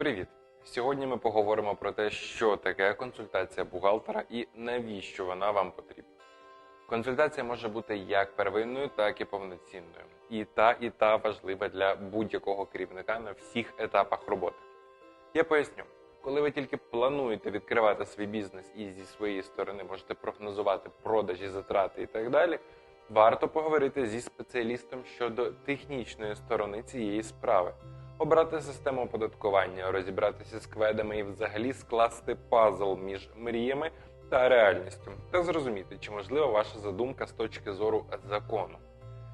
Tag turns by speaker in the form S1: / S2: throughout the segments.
S1: Привіт! Сьогодні ми поговоримо про те, що таке консультація бухгалтера і навіщо вона вам потрібна. Консультація може бути як первинною, так і повноцінною. І та, і та важлива для будь-якого керівника на всіх етапах роботи. Я поясню, коли ви тільки плануєте відкривати свій бізнес і зі своєї сторони можете прогнозувати продажі, затрати і так далі, варто поговорити зі спеціалістом щодо технічної сторони цієї справи, обрати систему оподаткування, розібратися з кведами і взагалі скласти пазл між мріями та реальністю, та зрозуміти, чи можлива ваша задумка з точки зору закону.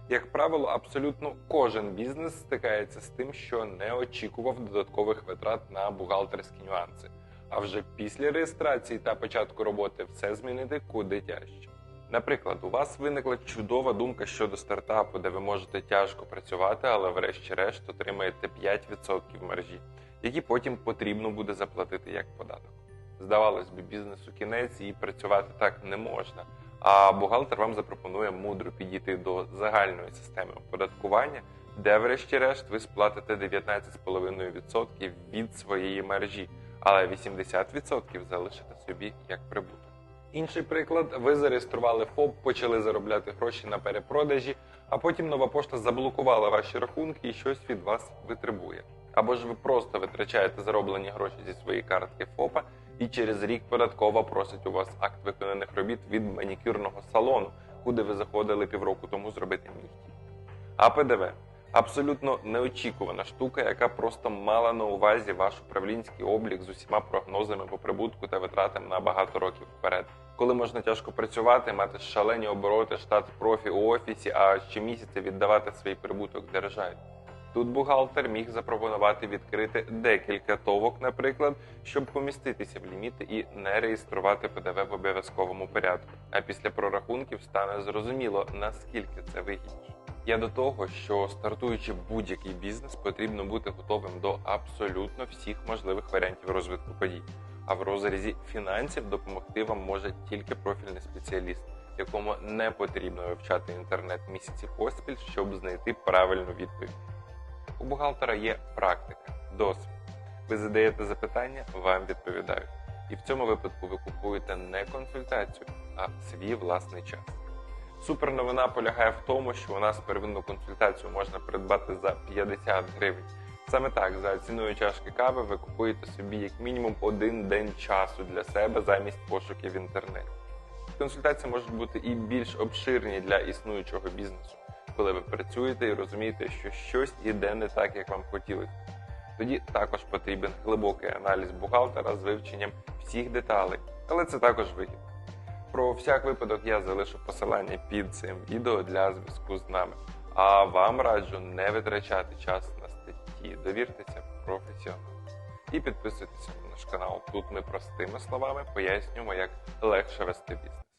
S1: Як правило, абсолютно кожен бізнес стикається з тим, що не очікував додаткових витрат на бухгалтерські нюанси. А вже після реєстрації та початку роботи все змінити куди тяжче. Наприклад, у вас виникла чудова думка щодо стартапу, де ви можете тяжко працювати, але врешті-решт отримаєте 5% маржі, які потім потрібно буде заплатити як податок. Здавалось би, бізнесу кінець і працювати так не можна. А бухгалтер вам запропонує мудро підійти до загальної системи оподаткування, де, врешті-решт, ви сплатите 19,5% від своєї мережі, але 80% залишите собі як прибуток. Інший приклад: ви зареєстрували ФОП, почали заробляти гроші на перепродажі, а потім нова пошта заблокувала ваші рахунки і щось від вас витребує. Або ж ви просто витрачаєте зароблені гроші зі своєї картки ФОПа, і через рік податкова просить у вас акт виконаних робіт від манікюрного салону, куди ви заходили півроку тому зробити нігті. А ПДВ абсолютно неочікувана штука, яка просто мала на увазі ваш управлінський облік з усіма прогнозами по прибутку та витратам на багато років вперед. Коли можна тяжко працювати, мати шалені обороти, штат профі у офісі, а щомісяця віддавати свій прибуток державі. Тут бухгалтер міг запропонувати відкрити декілька товок, наприклад, щоб поміститися в ліміти і не реєструвати ПДВ в обов'язковому порядку. А після прорахунків стане зрозуміло, наскільки це вигідніше. Я до того, що стартуючи будь-який бізнес, потрібно бути готовим до абсолютно всіх можливих варіантів розвитку подій. А в розрізі фінансів допомогти вам може тільки профільний спеціаліст, якому не потрібно вивчати інтернет місяці поспіль, щоб знайти правильну відповідь. У бухгалтера є практика, досвід. Ви задаєте запитання, вам відповідають. І в цьому випадку ви купуєте не консультацію, а свій власний час. Супер новина полягає в тому, що у нас первинну консультацію можна придбати за 50 гривень. Саме так, за ціною чашки кави ви купуєте собі як мінімум один день часу для себе замість пошуків в інтернеті. Консультації можуть бути і більш обширні для існуючого бізнесу, коли ви працюєте і розумієте, що щось іде не так, як вам хотілося. Тоді також потрібен глибокий аналіз бухгалтера з вивченням всіх деталей, але це також вигідно. Про всяк випадок я залишу посилання під цим відео для зв'язку з нами. А вам раджу не витрачати час на статті, довіртеся професіоналу. І підписуйтеся на наш канал. Тут ми простими словами пояснюємо, як легше вести бізнес.